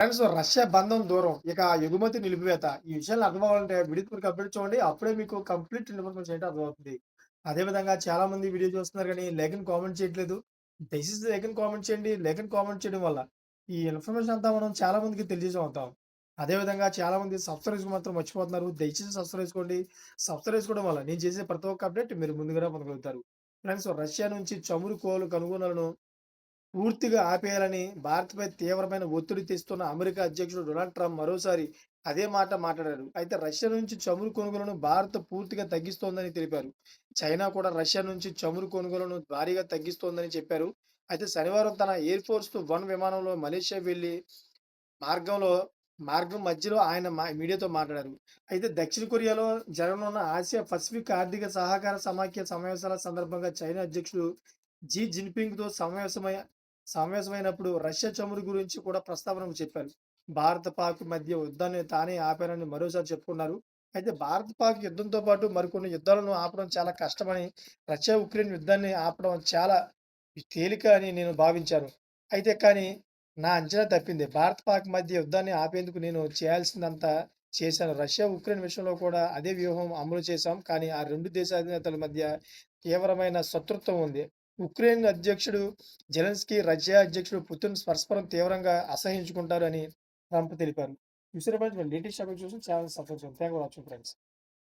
Friends Russia బంధం దూరం. ఇక ఎగుమతి నిలిపివేత. ఈ విషయాలు అర్థమవ్వాలంటే వీడియో మీరు కంప్లీట్ చూడండి. అప్పుడే మీకు కంప్లీట్ ఇన్ఫర్మేషన్ చేయడం అర్థమవుతుంది. అదే విధంగా చాలా మంది వీడియో చూస్తున్నారు కానీ లేఖన్ కామెంట్ చేయట్లేదు. దయచేసి లైక్ కామెంట్ చేయండి. లైక్ కామెంట్ చేయడం వల్ల ఈ ఇన్ఫర్మేషన్ అంతా మనం చాలా మందికి తెలియజేయగలుగుతాం. అదే విధంగా చాలా మంది సబ్స్క్రైబ్ మాత్రం మర్చిపోతున్నారు. దయచేసి సబ్స్క్రైబ్ చేసుకోండి. సబ్స్క్రైబ్ చేసుకోవడం వల్ల నేను చేసే ప్రతి ఒక్క అప్డేట్ మీరు ముందుగానే పొందగలుగుతారు. ఫ్రెండ్స్ రష్యా నుంచి చమురు కోలు కనుగొనాలను పూర్తిగా ఆపేయాలని భారత్‌పై తీవ్రమైన ఒత్తిడి తెస్తున్న అమెరికా అధ్యక్షుడు డొనాల్డ్ ట్రంప్ మరోసారి అదే మాట మాట్లాడారు. అయితే రష్యా నుంచి చమురు కొనుగోలును భారత్ పూర్తిగా తగ్గిస్తోందని తెలిపారు. చైనా కూడా రష్యా నుంచి చమురు కొనుగోలును భారీగా తగ్గిస్తోందని చెప్పారు. అయితే శనివారం తన ఎయిర్ ఫోర్స్ వన్ విమానంలో మలేషియా వెళ్ళి మార్గంలో మార్గం మధ్యలో ఆయన మీడియాతో మాట్లాడారు. అయితే దక్షిణ కొరియాలో జరగనున్న ఆసియా పసిఫిక్ ఆర్థిక సహకార సమాఖ్య సమావేశాల సందర్భంగా చైనా అధ్యక్షుడు జీ జిన్‌పింగ్‌తో సమావేశమై సమావేశమైనప్పుడు రష్యా చమురు గురించి కూడా ప్రస్తావనకు చెప్పారు. భారత పాక్ మధ్య యుద్ధాన్ని తానే ఆపానని మరోసారి చెప్పుకున్నారు. అయితే భారత్, పాక్ యుద్ధంతో పాటు మరికొన్ని యుద్ధాలను ఆపడం చాలా కష్టమని, రష్యా, ఉక్రెయిన్ యుద్ధాన్ని ఆపడం చాలా తేలిక అని నేను భావించాను. అయితే కానీ నా అంచనా తప్పింది. భారత్, పాక్ మధ్య యుద్ధాన్ని ఆపేందుకు నేను చేయాల్సిందంతా చేశాను. రష్యా, ఉక్రెయిన్ విషయంలో కూడా అదే వ్యూహం అమలు చేశాం. కానీ ఆ రెండు దేశాధినేతల మధ్య తీవ్రమైన శత్రుత్వం ఉంది. ఉక్రెయిన్ అధ్యక్షుడు జెలెన్స్కీ, రష్యా అధ్యక్షుడు పుతిన్ పరస్పరం తీవ్రంగా అసహ్యించుకుంటారు అని ట్రంప్ తెలిపారు. చూసారా ఫ్రెండ్స్ లేటెస్ట్ అప్డేట్ కోసం ఛానల్ సబ్స్క్రైబ్ చేయండి. Thank you for watching friends.